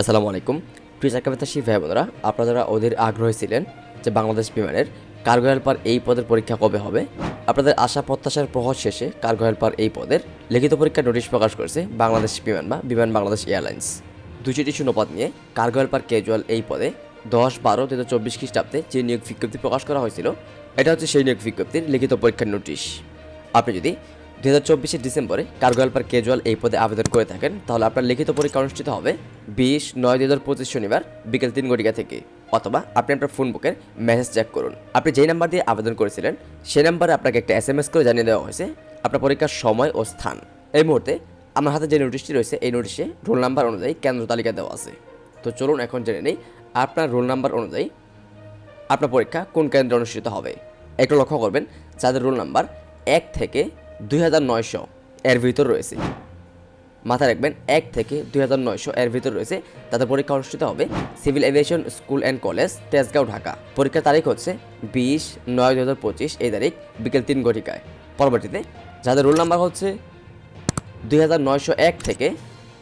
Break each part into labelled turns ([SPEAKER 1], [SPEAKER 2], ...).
[SPEAKER 1] আসসালামু আলাইকুম। প্রিয় চাকাবেতাসী ভাই বোনেরা আপনারা যারা ওদের আগ্রহী ছিলেন যে বাংলাদেশ বিমানের কার্গো হেল্পার এই পদের পরীক্ষা কবে হবে, আপনাদের আশা প্রত্যাশার প্রহর শেষে কার্গো হেল্পার এই পদের লিখিত পরীক্ষার নোটিশ প্রকাশ করেছে বাংলাদেশ বিমান বা বিমান বাংলাদেশ এয়ারলাইন্স। দুইটি শূন্যপদ নিয়ে কার্গো হেল্পার ক্যাজুয়াল এই পদে দশ, বারো দু চব্বিশ খ্রিস্টাব্দে যে নিয়োগ বিজ্ঞপ্তি প্রকাশ করা হয়েছিল, এটা হচ্ছে সেই নিয়োগ বিজ্ঞপ্তির লিখিত পরীক্ষার নোটিশ। আপনি যদি দু হাজার চব্বিশে ডিসেম্বরে কার্গো হেল্পার ক্যাজুয়াল এই পদে আবেদন করে থাকেন। তাহলে আপনার লিখিত পরীক্ষা অনুষ্ঠিত হবে বিশ নয় দু হাজার পঁচিশ শনিবার বিকেল তিন ঘটিকা থেকে। অথবা আপনি আপনার ফোন বুকের মেসেজ চেক করুন। আপনি যেই নাম্বার দিয়ে আবেদন করেছিলেন, সেই নাম্বারে আপনাকে একটা এস এম এস করে জানিয়ে দেওয়া হয়েছে আপনার পরীক্ষার সময় ও স্থান। এই মুহূর্তে আমার হাতে যে নোটিশটি রয়েছে, এই নোটিশে রোল নাম্বার অনুযায়ী কেন্দ্র তালিকা দেওয়া আছে। তো চলুন এখন জেনে নেই আপনার রোল নাম্বার অনুযায়ী আপনার পরীক্ষা কোন কেন্দ্রে অনুষ্ঠিত হবে। একটু লক্ষ্য করবেন, যাদের রোল নাম্বার এক থেকে দুই হাজার নয়শো এর ভিতর রয়েছে। মাথায় রাখবেন, এক থেকে দুই হাজার নয়শো এর ভিতর রয়েছে। তাদের পরীক্ষা অনুষ্ঠিত হবে civil aviation school and college, Tejgaon, Dhaka. পরীক্ষার তারিখ হচ্ছে বিশ নয় দু হাজার পঁচিশ, এই তারিখ, বিকেল তিন ঘটিকায়। পরবর্তীতে যাদের রোল নাম্বার হচ্ছে দুই হাজার নয়শো এক থেকে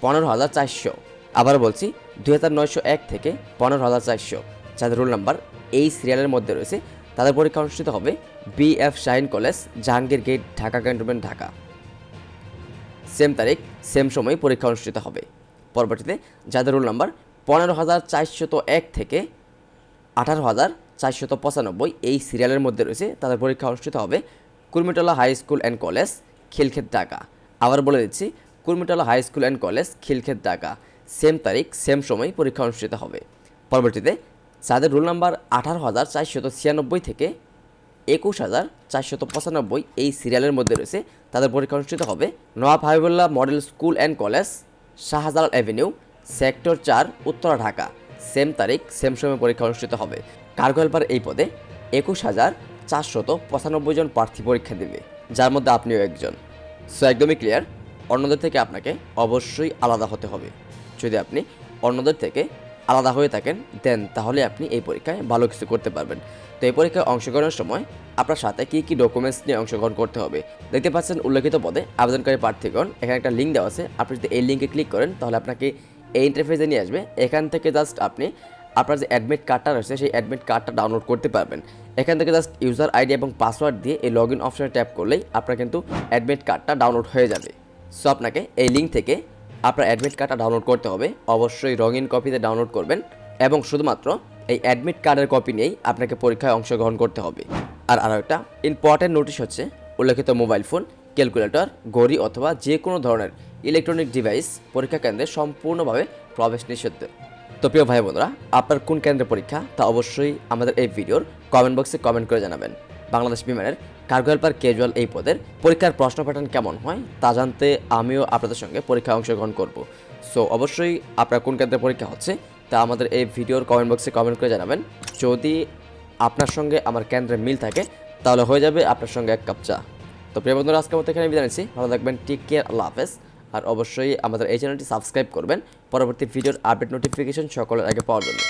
[SPEAKER 1] পনেরো হাজার চারশো। আবার বলছি, দুই হাজার নয়শো এক থেকে পনেরো হাজার চারশো। যাদের রোল নাম্বার এই সিরিয়ালের মধ্যে রয়েছে তাদের পরীক্ষা অনুষ্ঠিত হবে B F Shaheen college, Jahangir gate, Dhaka cantonment, Dhaka. Same তারিখ, সেম সময় পরীক্ষা অনুষ্ঠিত হবে। পরবর্তীতে যাদের রোল নাম্বার পনেরো হাজার চারশত এক থেকে আঠারো হাজার চারশত পঁচানব্বই এই সিরিয়ালের মধ্যে রয়েছে, তাদের পরীক্ষা অনুষ্ঠিত হবে Kurmitola high school and college, Khilkhet, Dhaka. আবার বলে দিচ্ছি, Kurmitola high school and college, Khilkhet, Dhaka. Same তারিখ, সেম সময় পরীক্ষা অনুষ্ঠিত হবে। পরবর্তীতে যাদের রোল নাম্বার আঠারো হাজার চারশত ছিয়ানব্বই থেকে একুশ হাজার চারশত পঁচানব্বই এই সিরিয়ালের মধ্যে রয়েছে। তাদের পরীক্ষা অনুষ্ঠিত হবে Nawab Habibullah model school and college, Shahjalal avenue, sector চার, উত্তরা, ঢাকা। সেম তারিখ, সেম সময় পরীক্ষা অনুষ্ঠিত হবে। কার্গো হেল্পার এই পদে একুশ হাজার চারশত পঁচানব্বই জন প্রার্থী পরীক্ষা দেবে, যার মধ্যে আপনিও একজন। সো একদমই ক্লিয়ার, অন্যদের থেকে আপনাকে অবশ্যই আলাদা হতে হবে। যদি আপনি অন্যদের থেকে আলাদা হয়ে থাকেন, দেন তাহলে আপনি এই পরীক্ষায় ভালো কিছু করতে পারবেন। তো এই পরীক্ষায় অংশগ্রহণের সময় আপনার সাথে কী কী ডকুমেন্টস নিয়ে অংশগ্রহণ করতে হবে? দেখতে পাচ্ছেন উল্লেখিত পদে আবেদনকারী প্রার্থীগণ, এখানে একটা লিঙ্ক দেওয়া আছে। আপনি যদি এই লিঙ্কে ক্লিক করেন, তাহলে আপনাকে এই ইন্টারফেসে নিয়ে আসবে। এখান থেকে জাস্ট আপনি আপনার যে অ্যাডমিট কার্ডটা রয়েছে, সেই অ্যাডমিট কার্ডটা ডাউনলোড করতে পারবেন। এখান থেকে জাস্ট ইউজার আইডি এবং পাসওয়ার্ড দিয়ে এই লগ ইন অপশানে ট্যাপ করলেই আপনার কিন্তু অ্যাডমিট কার্ডটা ডাউনলোড হয়ে যাবে। সো আপনাকে এই লিঙ্ক থেকে আপনার অ্যাডমিট কার্ডটা ডাউনলোড করতে হবে। অবশ্যই রঙিন কপিতে ডাউনলোড করবেন এবং শুধুমাত্র এই অ্যাডমিট কার্ডের কপি নিয়েই আপনাকে পরীক্ষায় অংশগ্রহণ করতে হবে। আর আরও একটা ইম্পর্ট্যান্ট নোটিশ হচ্ছে, উল্লেখিত মোবাইল ফোন ক্যালকুলেটর ঘড়ি অথবা যে কোনো ধরনের ইলেকট্রনিক ডিভাইস পরীক্ষা কেন্দ্রে সম্পূর্ণভাবে প্রবেশ নিষিদ্ধ। তো প্রিয় ভাই বোনরা, আপনার কোন কেন্দ্রে পরীক্ষা, তা অবশ্যই আমাদের এই ভিডিওর কমেন্ট বক্সে কমেন্ট করে জানাবেন। বাংলাদেশ বিমানের কার্গো হেল্পার ক্যাজুয়াল এই পদের পরীক্ষার প্রশ্ন প্যাটার্ন কেমন হয় তা জানতে আমিও আপনাদের সঙ্গে পরীক্ষায় অংশগ্রহণ করব। সো অবশ্যই আপনার কোন কেন্দ্রে পরীক্ষা হচ্ছে তা আমাদের এই ভিডিওর কমেন্ট বক্সে কমেন্ট করে জানাবেন। যদি আপনার সঙ্গে আমার কেন্দ্রে মিল থাকে, তাহলে হয়ে যাবে আপনার সঙ্গে এক কাপ চা। তো প্রিয় বন্ধুরা, আজকের মতো এখানে বিদায় নিচ্ছি। ভালো থাকবেন টেক কেয়ার আল্লাহ হাফেজ। আর অবশ্যই আমাদের এই চ্যানেলটি সাবস্ক্রাইব করবেন। পরবর্তী ভিডিওর আপডেট নোটিফিকেশন সকলের আগে পাওয়ার জন্য।